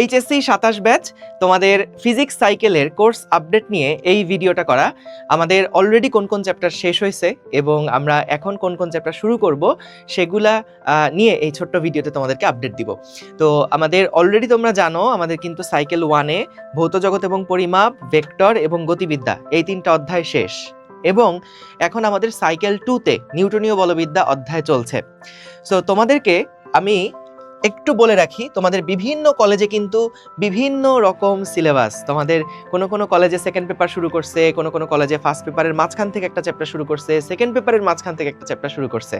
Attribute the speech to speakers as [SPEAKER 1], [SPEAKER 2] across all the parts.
[SPEAKER 1] HSC সাতাশ batch, তোমাদের physics সাইকেলের কোর্স আপডেট নিয়ে এই ভিডিওটা করা। আমাদের অলরেডি কোন কোন চ্যাপ্টার শেষ হয়েছে এবং আমরা এখন কোন কোন চ্যাপ্টার শুরু করব, সেগুলা নিয়ে এই ছোট্ট ভিডিওতে তোমাদেরকে আপডেট দিব। তো আমাদের অলরেডি তোমরা জানো, আমাদের কিন্তু সাইকেল ওয়ানে ভৌত জগৎ এবং পরিমাপ ভেক্টর এবং গতিবিদ্যা, এই তিনটা অধ্যায় শেষ। এবং এখন আমাদের সাইকেল টুতে নিউটনীয় বলবিদ্যা অধ্যায় চলছে। সো তোমাদেরকে আমি একটু বলে রাখি, তোমাদের বিভিন্ন কলেজে কিন্তু বিভিন্ন রকম সিলেবাস তোমাদের কোনো কোনো কলেজে সেকেন্ড পেপার শুরু করছে, কোনো কোনো কলেজে ফার্স্ট পেপারের মাঝখান থেকে একটা চ্যাপ্টার শুরু করছে সেকেন্ড পেপারের মাঝখান থেকে একটা চ্যাপ্টার শুরু করছে।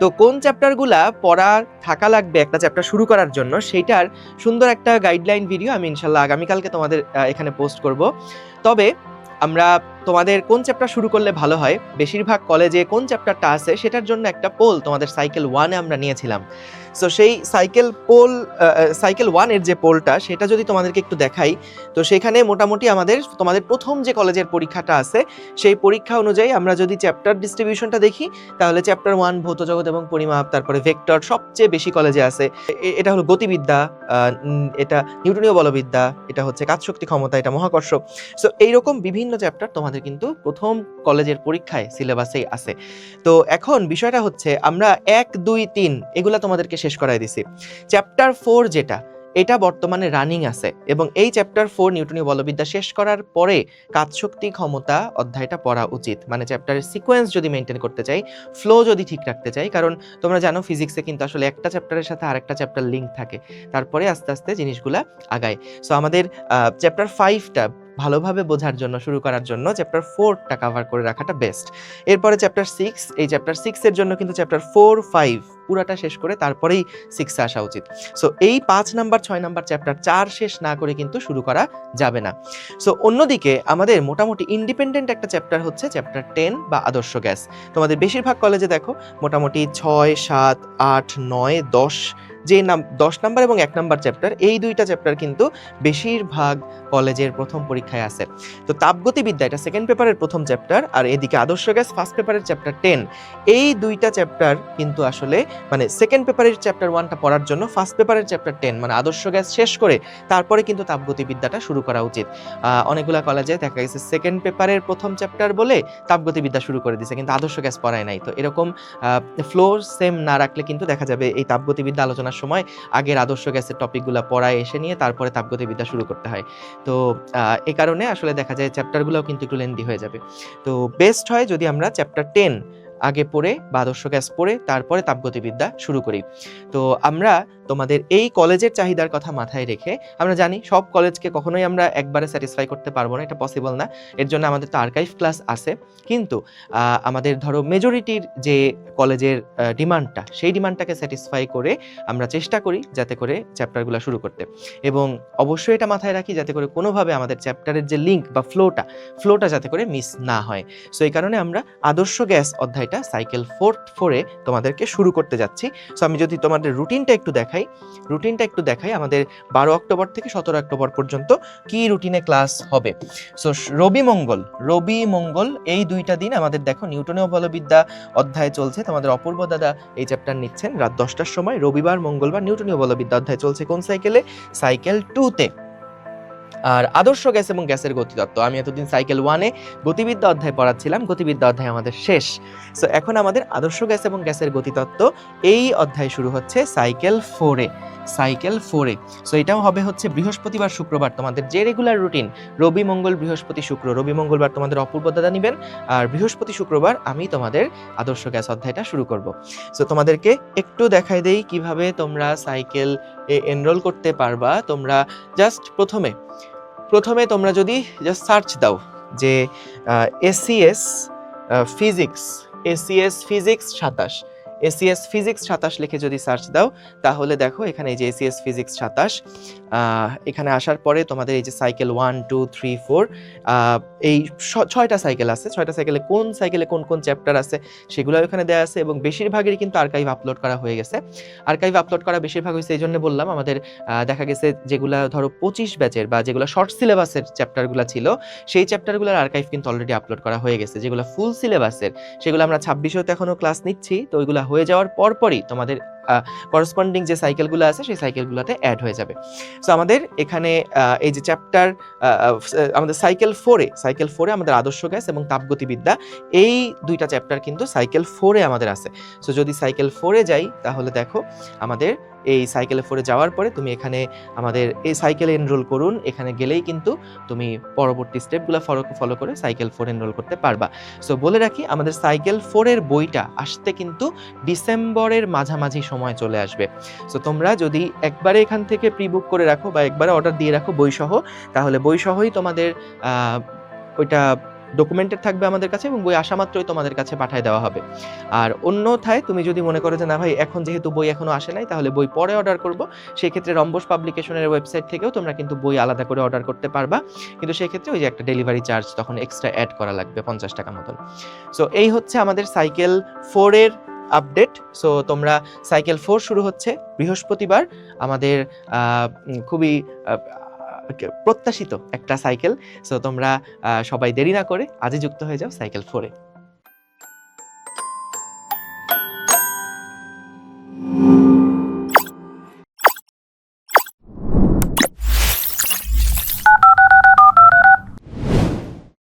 [SPEAKER 1] তো কোন চ্যাপ্টারগুলা পড়া থাকা লাগবে একটা চ্যাপ্টার শুরু করার জন্য, সেইটার সুন্দর একটা গাইডলাইন ভিডিও আমি ইনশাল্লাহ আগামীকালকে তোমাদের এখানে পোস্ট করব। তবে আমরা তোমাদের কোন চ্যাপ্টার শুরু করলে ভালো হয়, বেশিরভাগ কলেজে কোন চ্যাপ্টারটা আছে, সেটার জন্য একটা পোল তোমাদের সাইকেল ওয়ানে আমরা নিয়েছিলাম। সো সেই সাইকেল পোল সাইকেল ওয়ানের যে পোলটা সেটা যদি তোমাদেরকে একটু দেখাই, তো সেখানে মোটামুটি আমাদের, তোমাদের প্রথম যে কলেজের পরীক্ষাটা আছে, সেই পরীক্ষা অনুযায়ী আমরা যদি চ্যাপ্টার ডিস্ট্রিবিউশনটা দেখি, তাহলে চ্যাপ্টার ওয়ান ভৌত জগৎ এবং পরিমাপ, তারপরে ভেক্টর সবচেয়ে বেশি কলেজে আছে। এটা হলো গতিবিদ্যা এটা নিউটনীয় বলবিদ্যা, এটা হচ্ছে কাজশক্তি ক্ষমতা, এটা মহাকর্ষ। সো এইরকম বিভিন্ন চ্যাপ্টার তোমাদের কিন্তু প্রথম কলেজের পরীক্ষায় সিলেবাসেই আছে। তো এখন বিষয়টা হচ্ছে, আমরা এক, দুই, তিন, এগুলা তোমাদেরকে শেষ করাই দিছি। চ্যাপ্টার ফোর যেটা, এটা বর্তমানে রানিং আছে এবং এই চ্যাপ্টার ফোর নিউটনীয় বলবিদ্যা শেষ করার পরে কাজশক্তি ক্ষমতা অধ্যায়টা পড়া উচিত। মানে চ্যাপ্টারের সিকোয়েন্স যদি মেনটেন করতে চাই ফ্লো যদি ঠিক রাখতে চাই, কারণ তোমরা জানো ফিজিক্সে কিন্তু আসলে একটা চ্যাপ্টারের সাথে আরেকটা চ্যাপ্টার লিঙ্ক থাকে। তারপরে আস্তে আস্তে জিনিসগুলা আগায়। সো আমাদের চ্যাপ্টার ফাইভটা ভালোভাবে বোঝার জন্য, শুরু করার জন্য চ্যাপ্টার ফোরটা কাভার করে রাখাটা বেস্ট এরপরে চ্যাপ্টার সিক্স এই চ্যাপ্টার সিক্সের জন্য কিন্তু চ্যাপ্টার ফোর ফাইভ পুরাটা শেষ করে তারপরেই সিক্সে আসা উচিত। সো এই পাঁচ নাম্বার ছয় নাম্বার চ্যাপ্টার চার শেষ না করে কিন্তু শুরু করা যাবে না। সো অন্যদিকে আমাদের মোটামুটি ইন্ডিপেন্ডেন্ট একটা চ্যাপ্টার হচ্ছে চ্যাপ্টার টেন বা আদর্শ গ্যাস। তোমাদের বেশিরভাগ কলেজে দেখো, মোটামুটি ছয়, সাত, আট, নয়, দশ, যে নাম দশ নাম্বার এবং এক নাম্বার চ্যাপ্টার এই দুইটা চ্যাপ্টার কিন্তু বেশিরভাগ কলেজের প্রথম পরীক্ষায় আসে তো তাপগতিবিদ্যা, এটা সেকেন্ড পেপারের প্রথম চ্যাপ্টার আর এদিকে আদর্শ গ্যাস ফার্স্ট পেপারের চ্যাপ্টার টেন এই দুইটা চ্যাপ্টার কিন্তু আসলে মানে সেকেন্ড পেপারের চ্যাপ্টার ওয়ানটা পড়ার জন্য ফার্স্ট পেপারের চ্যাপ্টার টেন মানে আদর্শ গ্যাস শেষ করে তারপরে কিন্তু তাপগতিবিদ্যাটা শুরু করা উচিত। অনেকগুলা কলেজে দেখা গেছে সেকেন্ড পেপারের প্রথম চ্যাপ্টার বলে তাপগতিবিদ্যা শুরু করে দিছে, কিন্তু আদর্শ গ্যাস পড়ায় নাই। তো এরকম ফ্লো সেম না রাখলে কিন্তু দেখা যাবে এই তাপগতিবিদ্যা আলোচনার সময় আগের আদর্শ গ্যাসের টপিকগুলো পড়ায় এসে নিয়ে তারপরে তাপগতিবিদ্যা শুরু করতে হয়। তো এই কারণে আসলে দেখা যায় চ্যাপ্টারগুলোও কিন্তু একটু লেন্দি হয়ে যাবে। তো বেস্ট হয় যদি আমরা চ্যাপ্টার টেন আগে পড়ে বা আদর্শ গ্যাস পড়ে তারপরে তাপগতিবিদ্যা শুরু করি। তো আমরা তোমাদের এই কলেজের চাহিদার কথা মাথায় রেখে আমরা জানি সব কলেজকে কখনোই আমরা একবারে স্যাটিসফাই করতে পারব না, এটা পসিবল না। এর জন্য আমাদের তো আর্কাইভ ক্লাস আছে। কিন্তু আমাদের ধরো মেজরিটির যে কলেজের ডিমান্ডটা সেই ডিমান্ডটাকে স্যাটিসফাই করে আমরা চেষ্টা করি যাতে করে চ্যাপ্টারগুলো শুরু করতে। এবং অবশ্যই এটা মাথায় রাখি যাতে করে কোনোভাবে আমাদের চ্যাপ্টারের যে লিঙ্ক বা ফ্লোটা ফ্লোটা যাতে করে মিস না হয়। সো এই কারণে আমরা আদর্শ গ্যাস অধ্যায়টা সাইকেল ফোর্থ ফোরে তোমাদেরকে শুরু করতে যাচ্ছি। সো আমি যদি তোমাদের রুটিনটা একটু দেখাই রুটিনটা একটু দেখাই। আমাদের বারো অক্টোবর থেকে সতেরো অক্টোবর পর্যন্ত কি রুটিনে ক্লাস হবে? সো রবি মঙ্গল রবি মঙ্গল, এই দুইটা দিন আমাদের দেখো নিউটনীয় বলবিদ্যা অধ্যায় চলছে। তোমাদের অপূর্ব দাদা এই চ্যাপ্টার নিচ্ছেন। রাত দশটার সময় রবিবার, মঙ্গলবার নিউটনীয় বলবিদ্যা অধ্যায় চলছে কোন সাইকেলে সাইকেল টুতে আর আদর্শ গ্যাস এবং গ্যাসের গতিতত্ত্ব। আমি এতদিন সাইকেল ওয়ানে গতিবিদ্যা অধ্যায় পড়াচ্ছিলাম। গতিবিদ্যা অধ্যায় আমাদের শেষ। সো এখন আমাদের আদর্শ গ্যাস এবং গ্যাসের গতিতত্ত্ব। এই অধ্যায় শুরু হচ্ছে সাইকেল ফোরে সাইকেল ফোরে সো এটাও হবে হচ্ছে বৃহস্পতিবার, শুক্রবার। তোমাদের যে রেগুলার রুটিন রবি, মঙ্গল, বৃহস্পতি, শুক্র। রবি, মঙ্গলবার তোমাদের অপূর্ব দাদা নিবেন। আর বৃহস্পতি, শুক্রবার আমি তোমাদের আদর্শ গ্যাস অধ্যায়টা শুরু করব। সো তোমাদেরকে একটু দেখাই দেই কীভাবে তোমরা সাইকেল এনরোল করতে পারবা। তোমরা জাস্ট প্রথমে প্রথমে তোমরা যদি জাস্ট সার্চ দাও যে এসিএস ফিজিক্স এসিএস ফিজিক্স সাতাশ। এসিএস ফিজিক্স সাতাশ লিখে যদি সার্চ দাও, তাহলে দেখো এখানে এই যে এসিএস ফিজিক্স সাতাশ এখানে আসার পরে তোমাদের এই যে cycle one two three four এই ছয়টা সাইকেল আছে। ছয়টা সাইকেলে কোন সাইকেলে কোন কোন চ্যাপ্টার আছে সেগুলো এখানে দেওয়া আছে এবং বেশিরভাগেরই কিন্তু আর্কাইভ আপলোড করা হয়ে গেছে। আর্কাইভ আপলোড করা বেশিরভাগ হয়েছে এই জন্য বললাম, আমাদের দেখা গেছে যেগুলা ধরো পঁচিশ ব্যাচের বা যেগুলো শর্ট সিলেবাসের চ্যাপ্টারগুলো ছিল, সেই চ্যাপ্টারগুলোর আর্কাইভ কিন্তু অলরেডি আপলোড করা হয়ে গেছে। যেগুলো ফুল সিলেবাসের সেগুলো আমরা ছাব্বিশেও তো এখনও ক্লাস নিচ্ছি, তো ওইগুলো হয়ে যাওয়ার পরপরই তোমাদের করসপন্ডিং যে সাইকেলগুলো আছে, সেই সাইকেলগুলোতে অ্যাড হয়ে যাবে। সো আমাদের এখানে এই যে চ্যাপ্টার আমাদের সাইকেল ফোরে সাইকেল ফোরে আমাদের আদর্শ গ্যাস এবং তাপগতিবিদ্যা, এই দুইটা চ্যাপ্টার কিন্তু সাইকেল ফোরে আমাদের আছে। সো যদি সাইকেল ফোরে যাই, তাহলে দেখো, আমাদের এই সাইকেলে ফোরে যাওয়ার পরে তুমি এখানে আমাদের এই সাইকেলে এনরোল করুন। এখানে গেলেই কিন্তু তুমি পরবর্তী স্টেপগুলো ফলো ফলো করে সাইকেল ফোর এনরোল করতে পারবা। সো বলে রাখি, আমাদের সাইকেল ফোরের বইটা আসতে কিন্তু ডিসেম্বরের মাঝামাঝি সময় চলে আসবে। সো তোমরা যদি একবারে এখান থেকে প্রি বুক করে রাখো বা একবারে অর্ডার দিয়ে রাখো বইসহ, তাহলে বইসহই তোমাদের ওইটা ডকুমেন্টেড থাকবে আমাদের কাছে এবং বই আসা মাত্রই তোমাদের কাছে পাঠিয়ে দেওয়া হবে। আর অন্যথায় তুমি যদি মনে করো যে, না ভাই, এখন যেহেতু বই এখনও আসে নাই, তাহলে বই পরে অর্ডার করব। সেই ক্ষেত্রে রম্বস পাবলিকেশনের ওয়েবসাইট থেকেও তোমরা কিন্তু বই আলাদা করে অর্ডার করতে পারবা। কিন্তু সেই ক্ষেত্রে ওই যে একটা ডেলিভারি চার্জ তখন এক্সট্রা অ্যাড করা লাগবে, পঞ্চাশ টাকা মতন। সো এই হচ্ছে আমাদের সাইকেল ফোরের আপডেট। সো তোমরা সাইকেল ফোর শুরু হচ্ছে, বৃহস্পতিবার। আমাদের খুবই প্রত্যাশিত একটা সাইকেল সো তোমরা সবাই দেরি না করে, আজই যুক্ত হয়ে যাও সাইকেল ফোরে